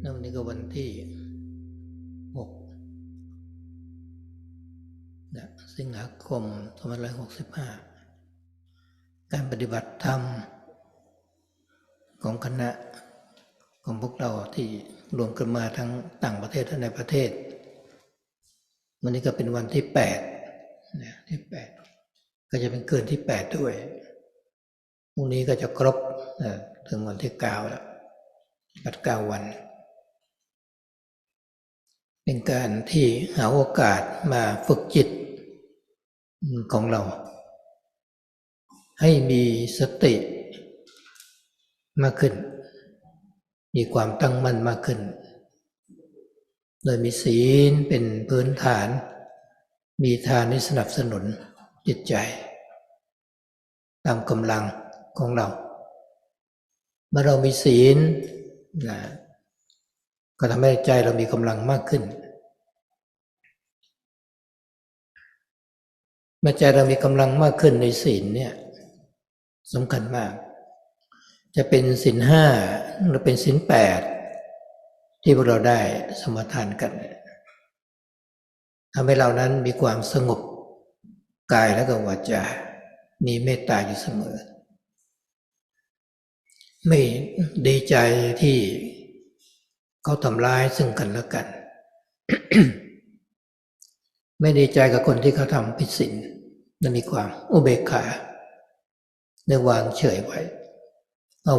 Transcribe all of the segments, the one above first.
แล้ววันนี้ก็วันที่หกนะสิงหาคมสองพันร้อยหกสิบห้าการปฏิบัติธรรมของคณะของพวกเราที่รวมกันมาทั้งต่างประเทศและในประเทศ วันนี้ก็เป็นวันที่แปดนะที่แปดก็จะเป็นเกินที่แปดด้วยพรุ่งนี้ก็จะครบนะถึงวันที่เก้าแล้ว ปัดเก้าวัน เป็นการที่หาโอกาสมาฝึกจิตของเรา ให้มีสติมากขึ้น มีความตั้งมั่นมากขึ้น โดยมีศีลเป็นพื้นฐาน มีทานที่สนับสนุนจิตใจ ตามกำลังของเรา เมื่อเรามีศีล นะก็ทำให้ใจเรามีกำลังมากขึ้น เมื่อใจเรามีกำลังมากขึ้นในศีลเนี่ยสำคัญมาก จะเป็นศีลห้าหรือเป็นศีลแปดที่พวกเราได้สมทานกันทำให้เรานั้นมีความสงบกายและก็วาจา มีเมตตาอยู่เสมอ ไม่ดีใจที่เขาทำร้ายซึ่งกันและกัน ไม่ดีใจกับคนที่เขาทำผิดศีลและมีความอุเบกขาในวางเฉยไว้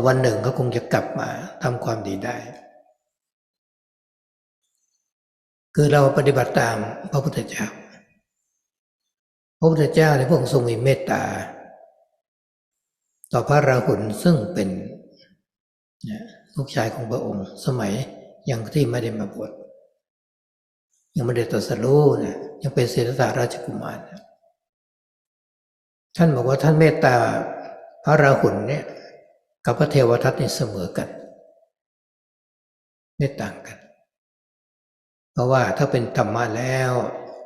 วันหนึ่งเขาคงจะกลับมาทำความดีได้ คือเราปฏิบัติตามพระพุทธเจ้า พระพุทธเจ้าในพระองค์ทรงมีเมตตา ต่อพระราหุลซึ่งเป็น ลูกชายของพระองค์ สมัยยังที่ไม่ได้มาบวชยังไม่ได้ตรัสรู้นะยังเป็นเศรษฐาราชกุมารนะท่านบอกว่าท่านเมตตาพระราหุลเนี่ย กับพระเทวทัตเนี่ยเสมอกันไม่ต่างกัน เพราะว่าถ้าเป็นธรรมะแล้ว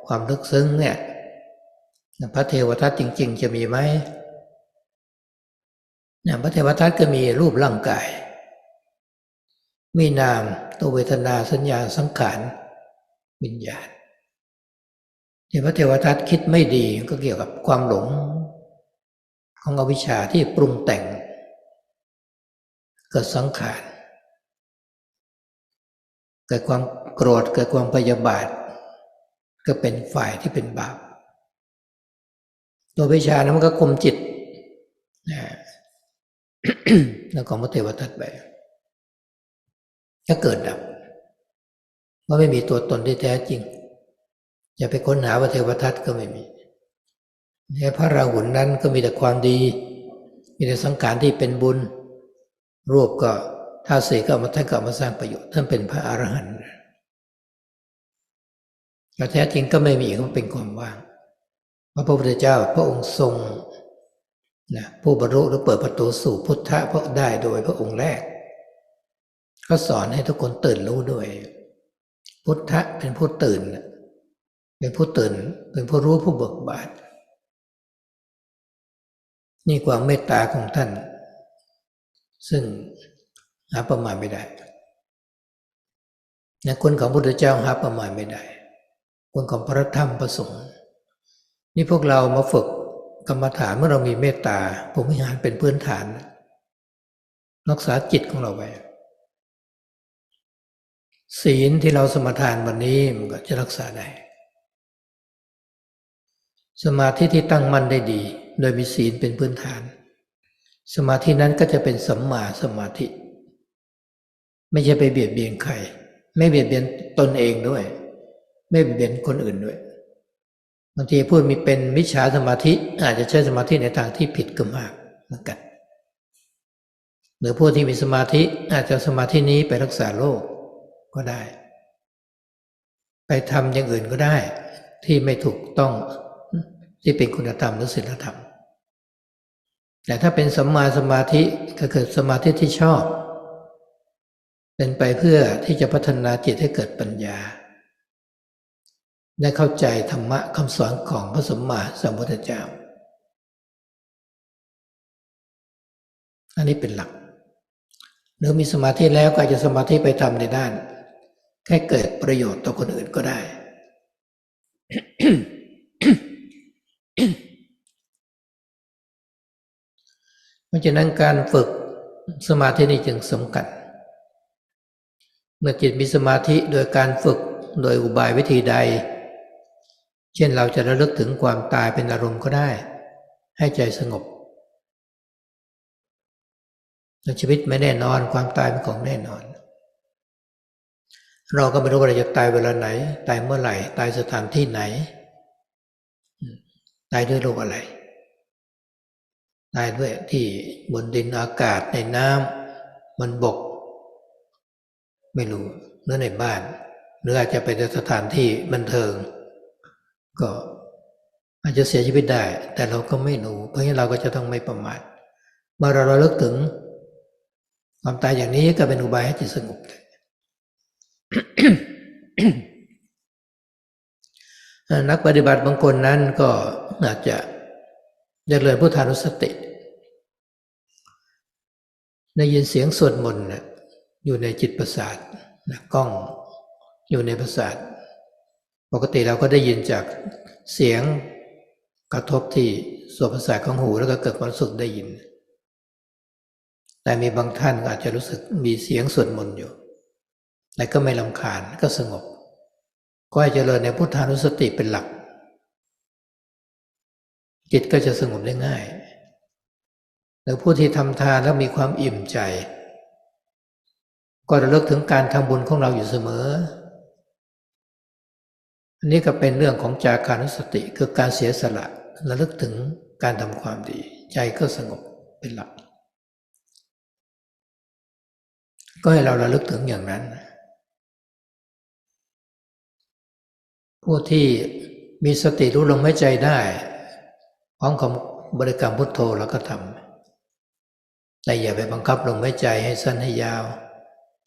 ความลึกซึ้งเนี่ยพระเทวทัตจริง ๆ จะมีไหมเนี่ยพระเทวทัตก็มีรูปร่างกาย มีนามตัวเวทนาสัญญาสังขารวิญญาณที่พระเทวทัตคิดไม่ดีก็เกี่ยวกับความหลง ของอวิชชาที่ปรุงแต่ง เกิดสังขารเกิดความโกรธเกิดความพยาบาท ก็เป็นฝ่ายที่เป็นบาปตัววิชานั้นมันก็คุมจิตนะแล้วของพระเทวทัตไป ก็เกิดดับว่าไม่มีตัวตนที่แท้จริง อย่าไปค้นหาพระเทวทัตก็ไม่มีแค่พระราหุลนั้นก็มีแต่ความดี มีแต่สังขารที่เป็นบุญ รูปก็ถ้าเสกก็มาท่านก็มาสร้างประโยชน์ท่านเป็นพระอรหันต์แต่แท้จริงก็ไม่มีก็เป็นความว่างพระพุทธเจ้าพระองค์ทรงนะผู้บรรลุหรือเปิดประตูสู่พุทธะเพราะได้โดยพระองค์แรก ก็สอนให้ทุกคนตื่นรู้ด้วย พุทธะเป็นผู้ตื่น เป็นผู้ตื่น เป็นผู้รู้ผู้เบิกบานนี่ความเมตตาของท่าน ซึ่งหาประมาณไม่ได้นะคนของพุทธเจ้าหาประมาณไม่ได้คนของพระธรรมประสงค์ นี่พวกเรามาฝึกกรรมฐานเมื่อเรามีเมตตาผมวิหารเป็นพื้นฐาน รักษาจิตของเราไว้ ศีลที่เราสมทานวันนี้มันก็จะรักษาได้ สมาธิที่ตั้งมั่นได้ดี โดยมีศีลเป็นพื้นฐาน สมาธินั้นก็จะเป็นสัมมาสมาธิ ไม่ใช่ไปเบียดเบียนใคร ไม่เบียดเบียนตนเองด้วย ไม่เบียดเบียนคนอื่นด้วยบางทีพูดมีเป็นมิจฉาสมาธิ อาจจะใช้สมาธิในทางที่ผิดก็มากเหมือนกันหรือผู้ที่มีสมาธิอาจจะสมาธินี้ไปรักษาโรค ก็ได้ ไปทำอย่างอื่นก็ได้ ที่ไม่ถูกต้องที่เป็นคุณธรรมหรือศีลธรรม แต่ถ้าเป็นสัมมาสมาธิก็เกิดสมาธิที่ชอบ เป็นไปเพื่อที่จะพัฒนาจิตให้เกิดปัญญาได้เข้าใจธรรมะคำสอนของพระสมมาสัมพุทธเจ้า อันนี้เป็นหลักหรือมีสมาธิแล้วก็อาจจะสมาธิไปทำในด้าน แค่เกิดประโยชน์ต่อคนอื่นก็ได้ เพราะฉะนั้นการฝึกสมาธินี่จึงสำคัญ เมื่อจิตมีสมาธิโดยการฝึกโดยอุบายวิธีใด เช่นเราจะระลึกถึงความตายเป็นอารมณ์ก็ได้ ให้ใจสงบชีวิตไม่แน่นอนความตายเป็นของแน่นอน เราก็ไม่รู้ว่าเราจะตายเวลาไหน ตายเมื่อไหร่ ตายสถานที่ไหน ตายด้วยโรคอะไร ตายด้วยที่บนดินอากาศในน้ำมันบก ไม่รู้หรือในบ้าน หรืออาจจะเป็นสถานที่บันเทิง ก็อาจจะเสียชีวิตได้ แต่เราก็ไม่รู้ เพราะฉะนั้นเราก็จะต้องไม่ประมาทเมื่อเราระลึกถึง ความตายอย่างนี้ก็เป็นอุบายให้จิตสงบ นักปฏิบัติบางคนนั้นก็อาจจะเจริญพุทธานุสติ ได้ยินเสียงสวดมนต์อยู่ในจิตประสาทนะกล้องอยู่ในประสาท ปกติเราก็ได้ยินจากเสียงกระทบที่ส่วนประสาทของหูแล้วก็เกิดความสุขได้ยิน แต่มีบางท่านอาจจะรู้สึกมีเสียงสวดมนต์อยู่ แต่ก็ไม่ลำคาญก็สงบ ก็ให้เจริญในพุทธานุสติเป็นหลัก จิตก็จะสงบได้ง่ายแล้วผู้ที่ทำทานแล้วมีความอิ่มใจ ก็ระลึกถึงการทำบุญของเราอยู่เสมอ อันนี้ก็เป็นเรื่องของจาคานุสติคือการเสียสละระลึกถึงการทำความดี ใจก็สงบเป็นหลัก ก็ให้เราระลึกถึงอย่างนั้น ผู้ที่มีสติรู้ลมหายใจได้พร้อมกับบริกรรมพุทโธแล้วก็ทำแต่อย่าไปบังคับลมหายใจให้สั้นให้ยาว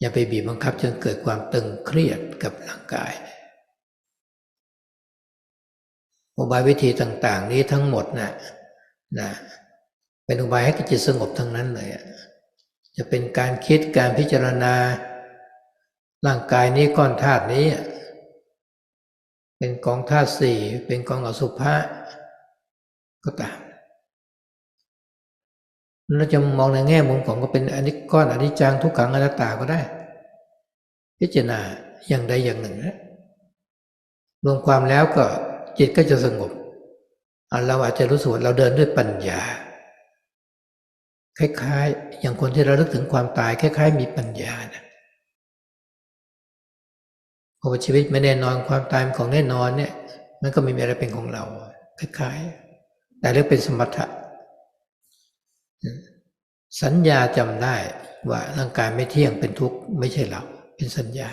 อย่าไปบีบบังคับจนเกิดความตึงเครียดกับร่างกายอุบายวิธีต่าง ๆ นี้ทั้งหมดนะนะเป็นอุบายให้จิตสงบทั้งนั้นเลยจะเป็นการคิดการพิจารณา ร่างกายนี้ก้อนธาตุนี้ เป็นกองธาตุสี่เป็นกองอสุภะก็ตามเราจะมองในแง่มุมของก็เป็นอนิจก้อนอนิจจังทุกขังอนัตตาก็ได้ พิจารณาอย่างใดอย่างหนึ่งนะรวมความแล้วก็จิตก็จะสงบเราอาจจะรู้สึกว่าเราเดินด้วยปัญญา คล้ายๆ อย่างคนที่เราลึกถึงความตาย คล้าย ๆ มีปัญญานะ พราะว่าชีวิตไม่แน่นอนความตายของแน่นอนเนี่ย มันก็ไม่มีอะไรเป็นของเราคล้ายๆแต่เรียกเป็นสมถะสัญญาจำได้ว่าร่างกายไม่เที่ยงเป็นทุกข์ไม่ใช่เรา เป็นสัญญา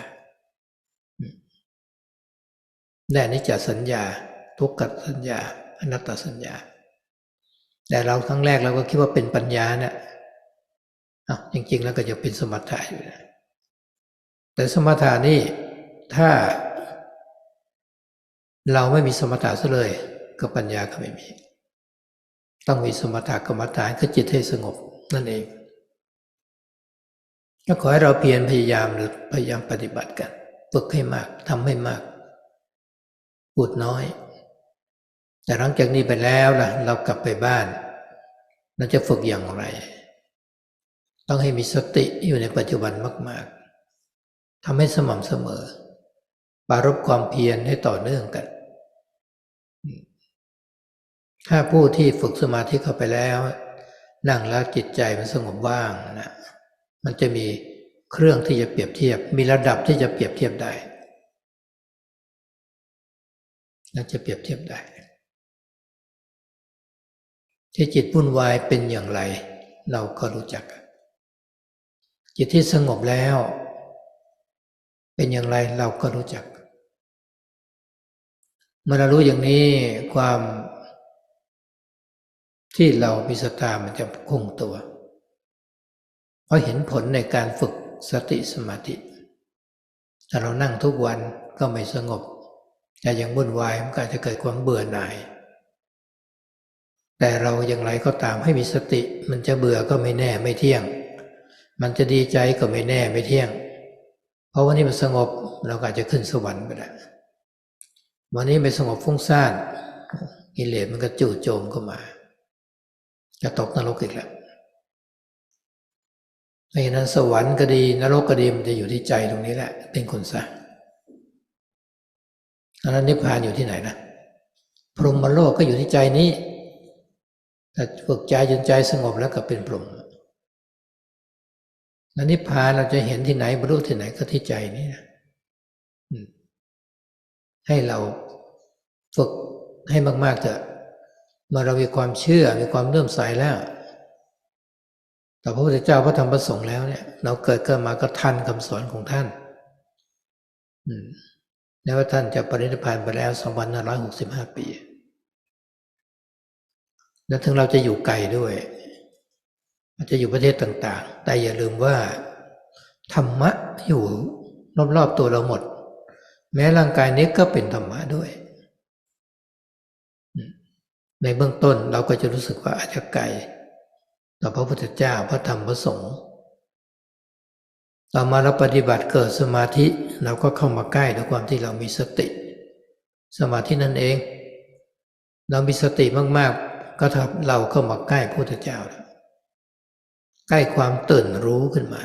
แน่นิจจสัญญา ทุกขสัญญา อนัตตสัญญา แต่เราครั้งแรกเราก็คิดว่าเป็นปัญญาเนะ่ะจริง ๆ แล้วก็จะเป็นสมถะอยู่นะแต่สมถะนี่ ถ้า เราไม่มีสมถะซะเลยก็ปัญญาก็ไม่มี ต้องมีสมถะกรรมฐานคือจิตให้สงบนั่นเองก็ขอให้เราเพียรพยายามหรือพยายามปฏิบัติกันฝึกให้มากทำให้มากพูดน้อย แต่หลังจากนี้ไปแล้วล่ะ เรากลับไปบ้าน เราจะฝึกอย่างไร ต้องให้มีสติอยู่ในปัจจุบันมาก ๆทำให้สม่ำเสมอ ปารบความเพียรให้ต่อเนื่องกัน ถ้าผู้ที่ฝึกสมาธิเข้าไปแล้ว นั่งแล้วจิตใจมันสงบว่างนะมันจะมีเครื่องที่จะเปรียบเทียบ มีระดับที่จะเปรียบเทียบได้เราจะเปรียบเทียบได้ ที่จิตวุ่นวายเป็นอย่างไร เราก็รู้จัก จิตที่สงบแล้ว เป็นอย่างไรเราก็รู้จัก เมื่อเรารู้อย่างนี้ความที่เรามีสตามันจะคงตัว เพราะเห็นผลในการฝึกสติสมาธิถ้าเรานั่งทุกวันก็ไม่สงบแต่ยังวุ่นวายมันก็จะเกิดความเบื่อหน่าย แต่เราอย่างไรก็ตามให้มีสติ มันจะเบื่อก็ไม่แน่ไม่เที่ยง มันจะดีใจก็ไม่แน่ไม่เที่ยง เพราะวันนี้มันสงบเราก็อาจจะขึ้นสวรรค์ไปแล้ว วันนี้ไม่สงบฟุ้งซ่านกิเลสมันก็จู่โจมเข้ามา จะตกนรกอีกแล้วเพราะฉะนั้นสวรรค์ก็ดีนรกก็ดีมันจะอยู่ที่ใจตรงนี้แหละ เป็นคนสร้างอันนั้นนิพพานอยู่ที่ไหนนะพรหมโลกก็อยู่ที่ใจนี้แต่ฝึกใจจนใจสงบแล้วก็เป็นพรหมแล้วนิพพานเราจะเห็นที่ไหนบรรลุที่ไหนก็ที่ใจนี่นะ ให้เราฝึกให้มาก ๆเถอะเมื่อเรามีความเชื่อมีความเลื่มใสแล้วแต่พระพุทธเจ้าพระธรรมพระสงฆ์แล้วเนี่ย เราเกิดเกิดมาก็ทันคำสอนของท่านอืมแล้วท่านจะปรินิพพานไปแล้ว2565ปี แล้วถึงเราจะอยู่ไกลด้วยอาจจะอยู่ประเทศต่าง ๆ แต่อย่าลืมว่า ธรรมะอยู่รอบๆตัวเราหมด แม้ร่างกายนี้ก็เป็นธรรมะด้วย ในเบื้องต้นเราก็จะรู้สึกว่าอาจจะไกลต่อพระพุทธเจ้าพระธรรมพระสงฆ์ต่อมาเราปฏิบัติเกิดสมาธิเราก็เข้ามาใกล้ด้วยความที่เรามีสติ สมาธินั่นเอง เรามีสติมากๆ ก็ทำเราเข้ามาใกล้พระพุทธเจ้าแล้วใกล้ความตื่นรู้ขึ้นมา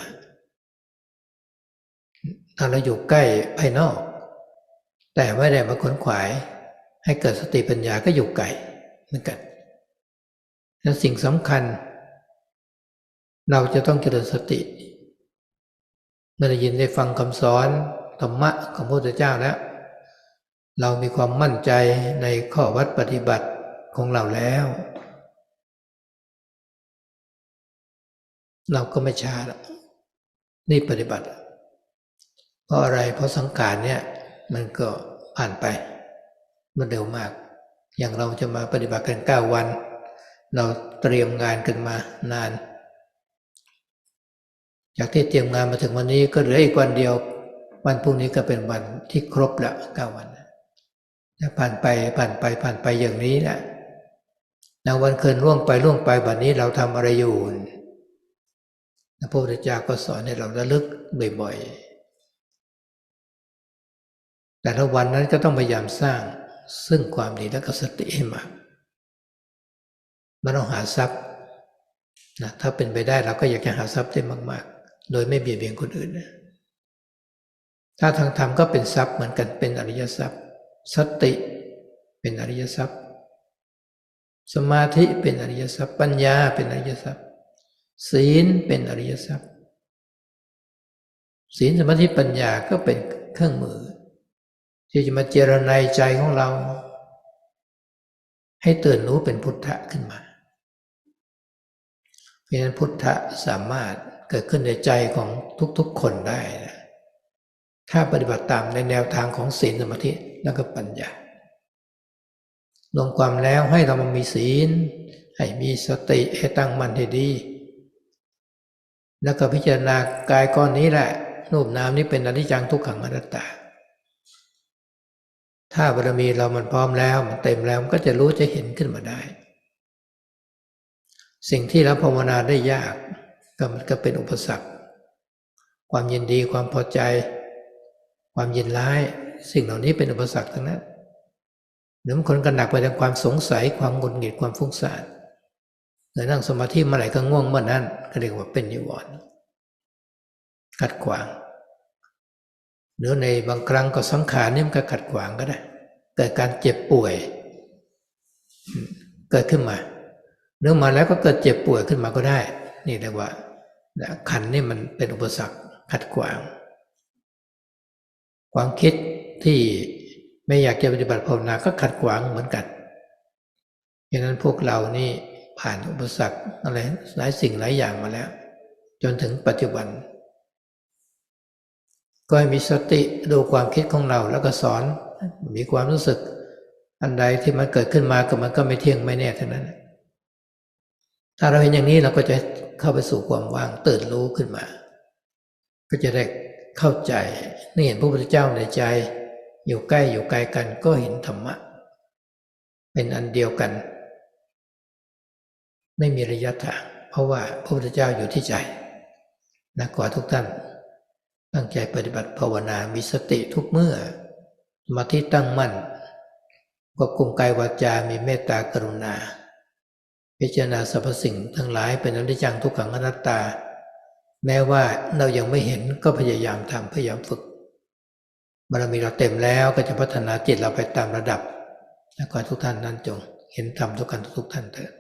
ถ้าเราอยู่ใกล้ภายนอก แต่ไม่ได้มาขนขวาย ให้เกิดสติปัญญาก็อยู่ไกลเหมือนกันและสิ่งสำคัญ เราจะต้องเจริญสติเมื่อได้ยินได้ฟังคำสอนธรรมะของพระพุทธเจ้าแล้ว เรามีความมั่นใจในข้อวัดปฏิบัติของเราแล้ว เราก็ไม่ช้าละนี่ปฏิบัติ เพราะอะไรเพราะสังขารเนี่ย มันก็ผ่านไป มันเร็วมาก อย่างเราจะมาปฏิบัติกันเก้าวัน เราเตรียมงานกันมานาน จากที่เตรียมงานมาถึงวันนี้ก็เหลืออีกวันเดียว วันพรุ่งนี้ก็เป็นวันที่ครบละเก้าวันจะผ่านไปผ่านไปผ่านไปอย่างนี้แหละแล้ววันคืนล่วงไปล่วงไปวันนี้เราทำอะไรอยู่พระพุทธเจ้าก็สอนให้เราระลึกบ่อยๆ แต่ละวันนั้นก็ต้องพยายามสร้างซึ่งความดีและก็สติให้มากมันต้องหาทรัพย์นะถ้าเป็นไปได้เราก็อยากจะหาทรัพย์ได้มาก ๆ โดยไม่เบียดเบียนคนอื่นนะถ้าทางธรรมก็เป็นทรัพย์เหมือนกันเป็นอริยทรัพย์ สติเป็นอริยทรัพย์ สมาธิเป็นอริยทรัพย์ ปัญญาเป็นอริยทรัพย์ ศีลเป็นอริยทรัพย์ ศีลสมาธิปัญญาก็เป็นเครื่องมือ ที่จะมาเจรนายใจของเรา ให้ตื่นรู้เป็นพุทธะขึ้นมา เพราะฉะนั้นพุทธะสามารถเกิดขึ้นในใจของทุกๆคนได้นะถ้าปฏิบัติตามในแนวทางของศีลสมาธิแล้วก็ปัญญารวมความแล้วให้เรามามีศีล ให้มีสติให้ตั้งมั่นให้ดี แล้วก็พิจารณากายก้อนนี้แหละรูปนามนี้เป็นอนิจจังทุกขังอนัตตา ถ้าบารมีเรามันพร้อมแล้ว มันเต็มแล้วมันก็จะรู้จะเห็นขึ้นมาได้ สิ่งที่เราภาวนาได้ยากก็มันก็เป็นอุปสรรค ความยินดีความพอใจ ความยินร้าย สิ่งเหล่านี้เป็นอุปสรรคทั้งนั้นหรือบางคนก็หนักไปทางความสงสัยความหงุดหงิดความฟุ้งซ่านแต่นั่งสมาธิเมื่อไหร่ก็ง่วงเมื่อนั้นก็เรียกว่าเป็นนิวรณ์ขัดขวาง หรือในบางครั้งก็สังขารนี่มันก็ขัดขวางก็ได้ เกิดการเจ็บป่วย เกิดขึ้นมาเรื่องมาแล้วก็เกิดเจ็บป่วยขึ้นมาก็ได้ นี่เรียกว่าขันนี่มันเป็นอุปสรรคขัดขวาง ความคิดที่ไม่อยากจะปฏิบัติภาวนาก็ขัดขวางเหมือนกันดังนั้นพวกเรานี่ผ่านอุปสรรคอะไรหลายสิ่งหลายอย่างมาแล้ว จนถึงปัจจุบัน ก็ให้มีสติดูความคิดของเราแล้วก็สอน มีความรู้สึก อันใดที่มันเกิดขึ้นมาก็มันก็ไม่เที่ยงไม่แน่เท่านั้น ถ้าเราเห็นอย่างนี้เราก็จะเข้าไปสู่ความว่างตื่นรู้ขึ้นมา ก็จะได้เข้าใจนี่เห็นพระพุทธเจ้าในใจ อยู่ใกล้อยู่ไกลกันก็เห็นธรรมะ เป็นอันเดียวกัน ไม่มีระยะทางเพราะว่าพระพุทธเจ้าอยู่ที่ใจนะขอให้ทุกท่าน ตั้งใจปฏิบัติภาวนา มีสติทุกเมื่อ มาธิตั้งมั่นควบคุมกายวาจา มีเมตตากรุณา พิจารณาสรรพสิ่งทั้งหลายเป็นอนิจจังทุกขังอนัตตา แม้ว่าเรายังไม่เห็นก็พยายามทำพยายามฝึกบารมีเราเต็มแล้วก็จะพัฒนาจิตเราไปตามระดับ และขอให้ทุกท่านนั้นจงเห็นธรรมทุกกันทุกท่านเถิด